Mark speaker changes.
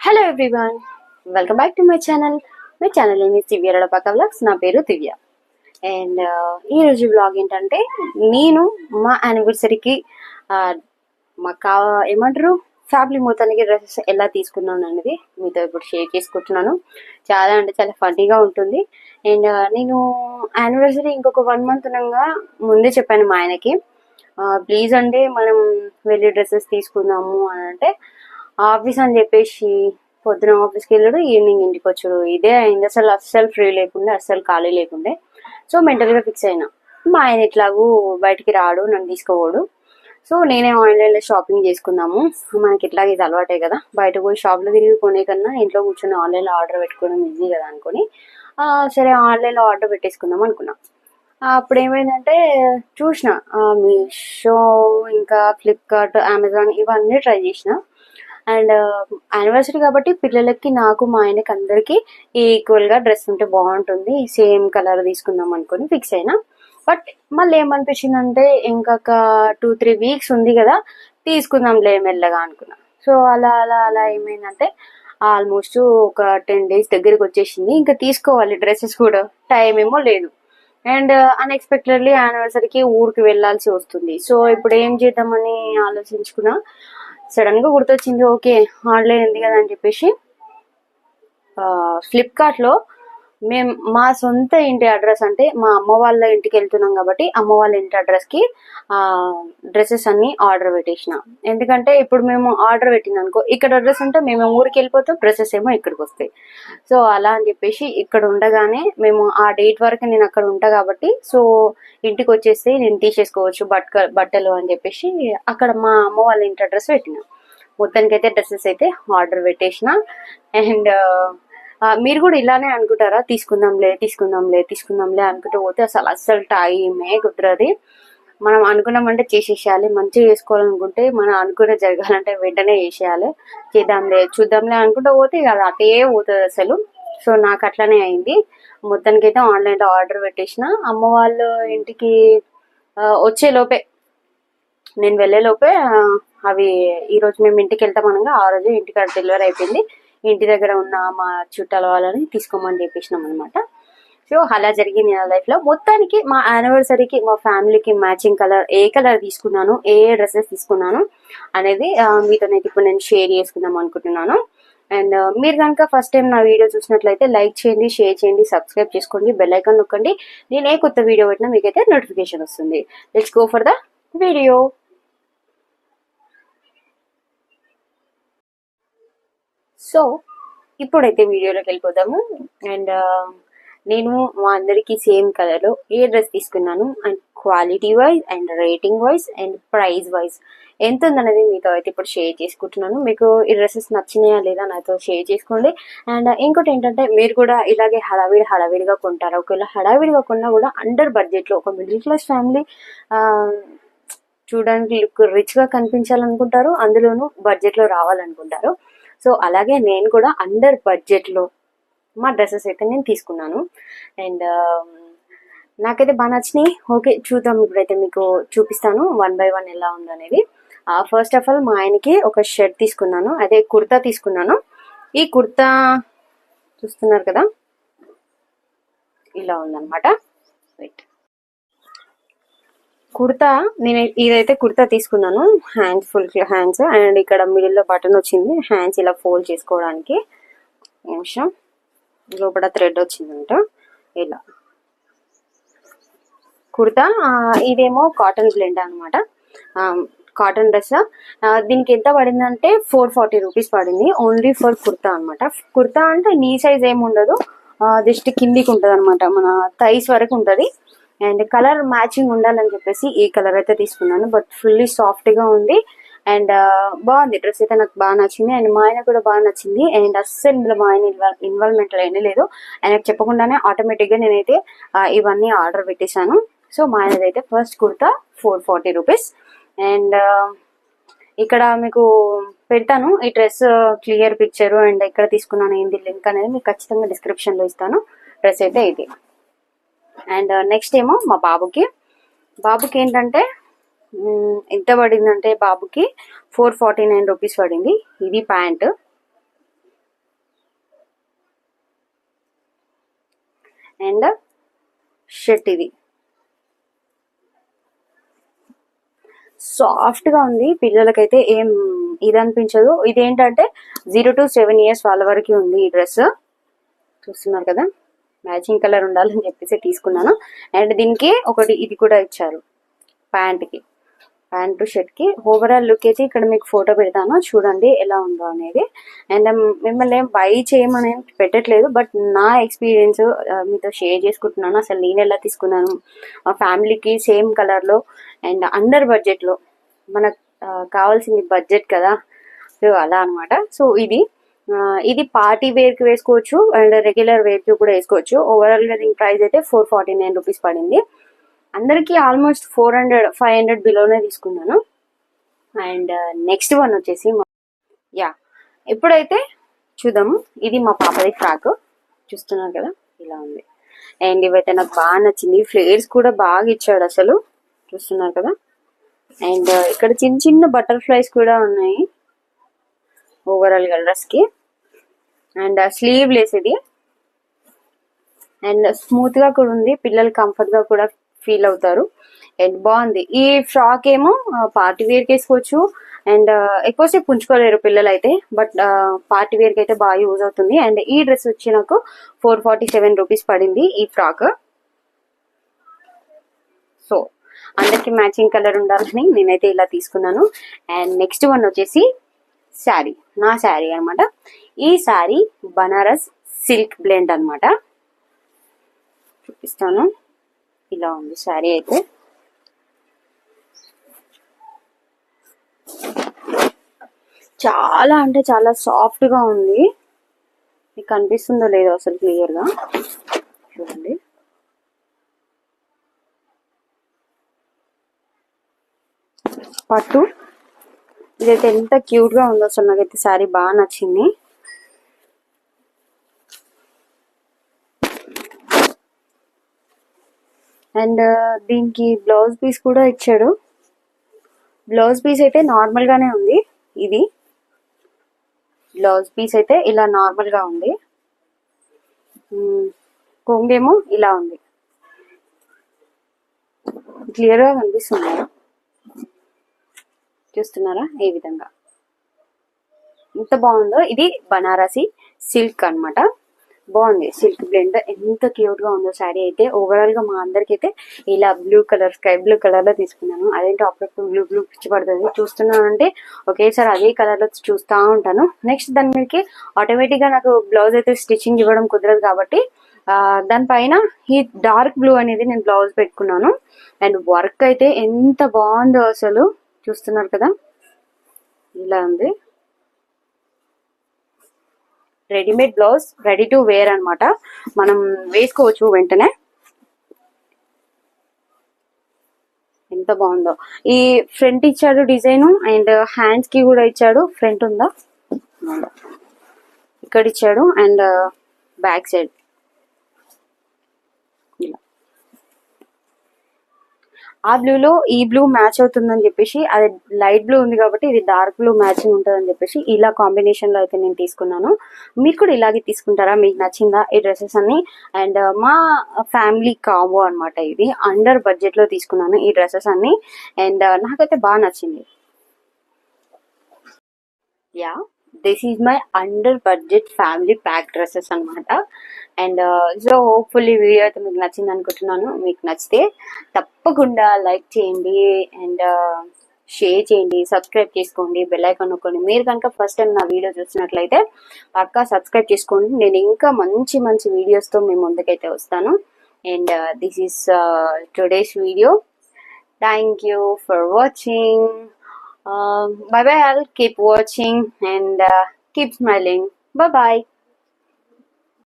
Speaker 1: Hello everyone welcome back to my channel my channel ఏమి Divya రడపాక vlogs నా పేరు దివ్య and uh, ఈ రోజు వ్లాగ్ ఏంటంటే నేను మా యానివర్సరీకి మా కా ఏమంటారు? ఫ్యామిలీ మొత్తానికి డ్రెస్సెస్ ఎలా తీసుకున్నాను అనేది మీతో ఇప్పుడు షేర్ చేసుకుంటున్నాను. చాలా అంటే చాలా ఫన్నీగా ఉంటుంది. అండ్ uh, నేను యానివర్సరీ ఇంకొక వన్ మంత్ ఉండగా ముందే చెప్పాను మా ఆయనకి. Uh, ప్లీజ్ అంటే మనం వెళ్ళి డ్రెస్సెస్ తీసుకుందాము అని అంటే ఆఫీస్ అని చెప్పేసి పొద్దున ఆఫీస్కి వెళ్ళడు ఈవినింగ్ ఇంటికి వచ్చాడు. ఇదే అయింది. అసలు అస్సలు ఫ్రీ లేకుండే అస్సలు ఖాళీ లేకుండే. సో మెంటల్గా ఫిక్స్ అయినా. మా ఆయన ఎట్లాగూ బయటికి రాడు నన్ను తీసుకోవడు సో నేనే ఆన్లైన్లో షాపింగ్ చేసుకుందాము. మనకి ఇట్లాగే ఇది అలవాటే కదా. బయట పోయి షాప్లో తిరిగి కొనే కన్నా ఇంట్లో కూర్చొని ఆన్లైన్లో ఆర్డర్ పెట్టుకోవడం ఈజీ కదా అనుకొని సరే ఆన్లైన్లో ఆర్డర్ పెట్టేసుకుందాం అనుకున్నా. అప్పుడు ఏమైందంటే చూసిన మీషో ఇంకా ఫ్లిప్కార్ట్ అమెజాన్ ఇవన్నీ ట్రై చేసిన. అండ్ యానివర్సరీ కాబట్టి పిల్లలకి నాకు మా ఆయనకి అందరికి ఈక్వల్గా డ్రెస్ ఉంటే బాగుంటుంది. సేమ్ కలర్ తీసుకుందాం అనుకుని ఫిక్స్ అయినా. బట్ మళ్ళీ ఏమనిపించింది అంటే ఇంకొక టూ త్రీ వీక్స్ ఉంది కదా తీసుకుందాంలే మెల్లగా అనుకున్నా. సో అలా అలా అలా ఏమైందంటే ఆల్మోస్ట్ ఒక టెన్ డేస్ దగ్గరికి వచ్చేసింది. ఇంకా తీసుకోవాలి డ్రెస్సెస్ కూడా. టైం ఏమో లేదు. అండ్ అన్ఎక్స్పెక్టెడ్లీ యానివర్సరీకి ఊరికి వెళ్ళాల్సి వస్తుంది. సో ఇప్పుడు ఏం చేద్దామని ఆలోచించుకున్నా సడన్గా గుర్తొచ్చింది ఓకే ఆన్లైన్ ఉంది కదా అని చెప్పేసి ఫ్లిప్కార్ట్లో మేము మా సొంత ఇంటి అడ్రస్ అంటే మా అమ్మ వాళ్ళ ఇంటికి వెళ్తున్నాం కాబట్టి అమ్మ వాళ్ళ ఇంటి అడ్రస్కి డ్రెస్సెస్ అన్ని ఆర్డర్ పెట్టేసిన. ఎందుకంటే ఇప్పుడు మేము ఆర్డర్ పెట్టింది అనుకో ఇక్కడ అడ్రస్ ఉంటే మేము ఊరికి వెళ్ళిపోతాం డ్రెస్సెస్ ఏమో ఇక్కడికి వస్తాయి. సో అలా అని చెప్పేసి ఇక్కడ ఉండగానే మేము ఆ డేట్ వరకు నేను అక్కడ ఉంటా కాబట్టి సో ఇంటికి వచ్చేసి నేను తీసేసుకోవచ్చు బట్ట బట్టలు అని చెప్పేసి అక్కడ మా అమ్మ వాళ్ళ ఇంటి అడ్రస్ పెట్టిన. మొత్తానికి అయితే డ్రెస్సెస్ అయితే ఆర్డర్ పెట్టేసిన. అండ్ మీరు కూడా ఇలానే అనుకుంటారా? తీసుకుందాంలే తీసుకుందాంలే తీసుకుందాంలే అనుకుంటూ పోతే అసలు అస్సలు టైమే కుదరది. మనం అనుకున్నామంటే చేసేసేయాలి మంచిగా చేసుకోవాలనుకుంటే మనం అనుకునే జరగాలంటే వెంటనే చేసేయాలి. చేద్దాంలే చూద్దాంలే అనుకుంటూ పోతే ఇక అది అటే పోతుంది అసలు. సో నాకు అట్లనే అయింది. మొత్తానికి అయితే ఆన్లైన్లో ఆర్డర్ పెట్టేసిన. అమ్మ వాళ్ళు ఇంటికి వచ్చేలోపే వచ్చే లోపే నేను వెళ్ళే లోపే అవి ఈరోజు మేము ఇంటికి వెళ్తాం అనగా ఆ రోజు ఇంటికాడ డెలివరీ అయిపోయింది. ఇంటి దగ్గర ఉన్న మా చుట్టాల వాళ్ళని తీసుకోమని చెప్పేసినాం అనమాట సో అలా జరిగింది నా లైఫ్లో. మొత్తానికి మా యానివర్సరీకి మా ఫ్యామిలీకి మ్యాచింగ్ కలర్ ఏ కలర్ తీసుకున్నాను ఏ డ్రెస్సెస్ తీసుకున్నాను అనేది మీతోనైతే ఇప్పుడు నేను షేర్ చేసుకుందాం అనుకుంటున్నాను. అండ్ మీరు కనుక ఫస్ట్ టైం నా వీడియో చూసినట్లయితే లైక్ చేయండి షేర్ చేయండి సబ్స్క్రైబ్ చేసుకోండి బెల్ ఐకాన్ నొక్కండి. నేను ఏ కొత్త వీడియో పెట్టినా మీకైతే నోటిఫికేషన్ వస్తుంది. Let's go for the video so ఇప్పుడైతే వీడియోలోకి వెళ్ళిపోదాము. అండ్ నేను మా అందరికి సేమ్ కలర్లో ఏ డ్రెస్ తీసుకున్నాను? And quality wise and rating wise and price wise. ఎంత ఉందనేది మీతో అయితే ఇప్పుడు షేర్ చేసుకుంటున్నాను. మీకు ఈ డ్రెస్సెస్ నచ్చినాయా లేదా నాతో షేర్ చేసుకోండి. అండ్ ఇంకోటి ఏంటంటే మీరు కూడా ఇలాగే హడావిడి హడావిడిగా కొంటారు? ఒకవేళ హడావిడిగా కొన్నా కూడా అండర్ బడ్జెట్లో ఒక మిడిల్ క్లాస్ ఫ్యామిలీ చూడడానికి లుక్ రిచ్గా కనిపించాలనుకుంటారు. అందులోనూ బడ్జెట్లో రావాలనుకుంటారు. సో అలాగే నేను కూడా అండర్ బడ్జెట్లో మా డ్రెస్సెస్ అయితే నేను తీసుకున్నాను. అండ్ um, నాకైతే బాగా నచ్చినాయి. ఓకే చూద్దాం. ఇప్పుడైతే మీకు చూపిస్తాను వన్ బై వన్ ఎలా ఉందనేది. ఫస్ట్ ఆఫ్ ఆల్ మా ఆయనకి ఒక షర్ట్ తీసుకున్నాను. అదే కుర్తా తీసుకున్నాను. ఈ కుర్తా చూస్తున్నారు కదా? ఇలా ఉందన్నమాట. రైట్ కుర్తా నేను ఇదైతే కుర్తా తీసుకున్నాను. హ్యాండ్స్ ఫుల్ హ్యాండ్స్ అండ్ ఇక్కడ మిడిల్లో బటన్ వచ్చింది. హ్యాండ్స్ ఇలా ఫోల్డ్ చేసుకోవడానికి. నిమిషం. లోపల థ్రెడ్ వచ్చిందంట. ఇలా. కుర్తా ఇదేమో కాటన్ బ్లెండ్ అనమాట కాటన్ డ్రెస్ దీనికి ఎంత పడిందంటే ఫోర్ ఫార్టీ రూపీస్ పడింది. ఓన్లీ ఫర్ కుర్తా అనమాట కుర్తా అంటే నీ సైజ్ ఏమి ఉండదు. జస్ట్ కిందికి ఉంటుంది అనమాట మన థైస్ వరకు ఉంటుంది. అండ్ కలర్ మ్యాచింగ్ ఉండాలని చెప్పేసి ఈ కలర్ అయితే తీసుకున్నాను. బట్ ఫుల్లీ సాఫ్ట్గా ఉంది. అండ్ బాగుంది. డ్రెస్ అయితే నాకు బాగా నచ్చింది. అండ్ మా ఆయన కూడా బాగా నచ్చింది. అండ్ అస్సలు ఇందులో మా ఆయన ఇన్వాల్వ్మెంట్ ఏమీ లేదు. ఆయనకు చెప్పకుండానే ఆటోమేటిక్గా నేనైతే ఇవన్నీ ఆర్డర్ పెట్టేశాను. సో మా ఆయనదైతే first kurta four forty rupees. And ఇక్కడ మీకు పెడతాను. ఈ డ్రెస్ క్లియర్ పిక్చర్ అండ్ ఎక్కడ తీసుకున్నాను ఏంది లింక్ అనేది మీకు ఖచ్చితంగా డిస్క్రిప్షన్లో ఇస్తాను. డ్రెస్ అయితే ఇది. అండ్ నెక్స్ట్ uh, ఏమో మా బాబుకి. బాబుకి ఏంటంటే ఎంత పడిందంటే బాబుకి ఫోర్ ఫార్టీ నైన్ రూపీస్ పడింది. ఇది ప్యాంట్. అండ్ షర్ట్ ఇది. సాఫ్ట్గా ఉంది. పిల్లలకైతే ఏం ఇది అనిపించదు ఇదేంటంటే జీరో టు సెవెన్ ఇయర్స్ వాళ్ళ వరకు ఉంది ఈ డ్రెస్. చూస్తున్నారు కదా? మ్యాచింగ్ కలర్ ఉండాలని చెప్పేసి తీసుకున్నాను. అండ్ దీనికి ఒకటి ఇది కూడా ఇచ్చారు. ప్యాంట్కి ప్యాంటు షర్ట్కి ఓవరాల్ లుక్ అయితే ఇక్కడ మీకు ఫోటో పెడతాను. చూడండి ఎలా ఉందో అనేది. అండ్ మిమ్మల్ని ఏం బై చేయమని పెట్టట్లేదు బట్ నా ఎక్స్పీరియన్స్ మీతో షేర్ చేసుకుంటున్నాను. అసలు నేను ఎలా తీసుకున్నాను? మా ఫ్యామిలీకి సేమ్ కలర్లో అండ్ అండర్ బడ్జెట్లో మనకు కావాల్సింది బడ్జెట్ కదా. సో అలా అన్నమాట. సో ఇది ఇది పార్టీ వేర్కి వేసుకోవచ్చు అండ్ రెగ్యులర్ వేర్కి కూడా వేసుకోవచ్చు. ఓవరాల్గా దీని ప్రైస్ అయితే ఫోర్ ఫార్టీ నైన్ రూపీస్ పడింది. అందరికి almost four hundred five hundred బిలోనే తీసుకున్నాను. అండ్ uh, నెక్స్ట్ వన్ వచ్చేసి యా ఇప్పుడైతే చూద్దాము ఇది మా పాపది ఫ్రాక్. చూస్తున్నారు కదా ఇలా ఉంది. అండ్ ఇవైతే నాకు బాగా నచ్చింది. ఫ్లేర్స్ కూడా బాగా ఇచ్చాడు అసలు. చూస్తున్నారు కదా. అండ్ uh, ఇక్కడ చిన్న చిన్న బటర్ఫ్లైస్ కూడా ఉన్నాయి. ఓవరాల్గా డ్రెస్కి. అండ్ స్లీవ్ లెస్ ఇది అండ్ స్మూత్గా కూడా ఉంది. పిల్లలు కంఫర్ట్గా కూడా ఫీల్ అవుతారు. అండ్ బాగుంది. ఈ ఫ్రాక్ ఏమో పార్టీ వేర్కి వేసుకోవచ్చు. అండ్ ఎక్కువసేపు ఉంచుకోలేరు పిల్లలు అయితే బట్ పార్టీ వేర్కి అయితే బాగా యూజ్ అవుతుంది. అండ్ ఈ డ్రెస్ వచ్చి నాకు ఫోర్ ఫార్టీ సెవెన్ రూపీస్ పడింది ఈ ఫ్రాక్. సో అందరికి మ్యాచింగ్ కలర్ ఉండాలని నేనైతే ఇలా తీసుకున్నాను. అండ్ నెక్స్ట్ వన్ వచ్చేసి శారీ. నా శారీ అన్నమాట ఈ శారీ బనారస్ సిల్క్ బ్లెండ్ అన్నమాట చూపిస్తాను. ఇలా ఉంది శారీ అయితే. చాలా అంటే చాలా సాఫ్ట్గా ఉంది. మీకు కనిపిస్తుందో లేదో అసలు క్లియర్గా. చూడండి. పట్టు. ఇదైతే ఎంత క్యూట్గా ఉందో అసలు నాకైతే శారీ బాగా నచ్చింది. అండ్ దీనికి బ్లౌజ్ పీస్ కూడా ఇచ్చాడు. బ్లౌజ్ పీస్ అయితే నార్మల్ గానే ఉంది ఇది. బ్లౌజ్ పీస్ అయితే ఇలా నార్మల్గా ఉంది. కొంగేమో ఇలా ఉంది. క్లియర్గా కనిపిస్తుంది. చూస్తున్నారా? ఈ విధంగా? ఎంత బాగుందో. ఇది బనారసి సిల్క్ అన్నమాట. బాగుంది. సిల్క్ బ్లెండ్ ఎంత క్యూట్గా ఉందో శారీ అయితే. ఓవరాల్గా మా అందరికి అయితే ఇలా బ్లూ కలర్ స్కై బ్లూ కలర్లో తీసుకున్నాను. అదేంటో అప్పుడప్పుడు బ్లూ బ్లూ పిచ్చి పడుతుంది. చూస్తున్నాను అంటే ఒకేసారి అదే కలర్లో చూస్తా ఉంటాను. నెక్స్ట్ దాని మీదకి ఆటోమేటిక్గా నాకు బ్లౌజ్ అయితే స్టిచ్చింగ్ ఇవ్వడం కుదరదు కాబట్టి దానిపైన ఈ డార్క్ బ్లూ అనేది నేను బ్లౌజ్ పెట్టుకున్నాను. అండ్ వర్క్ అయితే ఎంత బాగుందో అసలు. చూస్తున్నారు కదా? ఇలా ఉంది. Readymade blouse ready to wear అన్నమాట. మనం వేసుకోవచ్చు వెంటనే. ఎంత బాగుందో. ఈ ఫ్రంట్ ఇచ్చాడు డిజైన్ అండ్ హ్యాండ్స్కి కూడా ఇచ్చాడు. ఫ్రంట్ ఉందా ఉందా. ఇక్కడ ఇచ్చాడు అండ్ బ్యాక్ సైడ్. ఆ బ్లూలో ఈ బ్లూ మ్యాచ్ అవుతుందని చెప్పేసి అది లైట్ బ్లూ ఉంది కాబట్టి ఇది డార్క్ బ్లూ మ్యాచింగ్ ఉంటుందని చెప్పేసి ఇలా కాంబినేషన్లో అయితే నేను తీసుకున్నాను. మీరు కూడా ఇలాగే తీసుకుంటారా? మీకు నచ్చిందా ఈ డ్రెస్సెస్ అన్ని? అండ్ uh, మా ఫ్యామిలీ కాంబో అన్నమాట ఇది. అండర్ బడ్జెట్లో తీసుకున్నాను ఈ డ్రెస్సెస్ అన్ని. అండ్ uh, నాకైతే బాగా నచ్చింది. Yeah this is my under budget family pack dresses అన్నమాట. అండ్ సో హోప్ఫుల్లీ వీడియో అయితే మీకు నచ్చింది అనుకుంటున్నాను. మీకు నచ్చితే తప్పకుండా లైక్ చేయండి. అండ్ షేర్ uh, చేయండి. సబ్స్క్రైబ్ చేసుకోండి. బెల్ ఐకాన్ నొక్కండి. మీరు కనుక ఫస్ట్ టైం నా వీడియో చూసినట్లయితే పక్కా సబ్స్క్రైబ్ చేసుకోండి. నేను ఇంకా మంచి మంచి వీడియోస్తో మేము ముందుకైతే వస్తాను. And this is today's video thank you for watching bye bye i'll keep watching and uh, keep smiling. Bye bye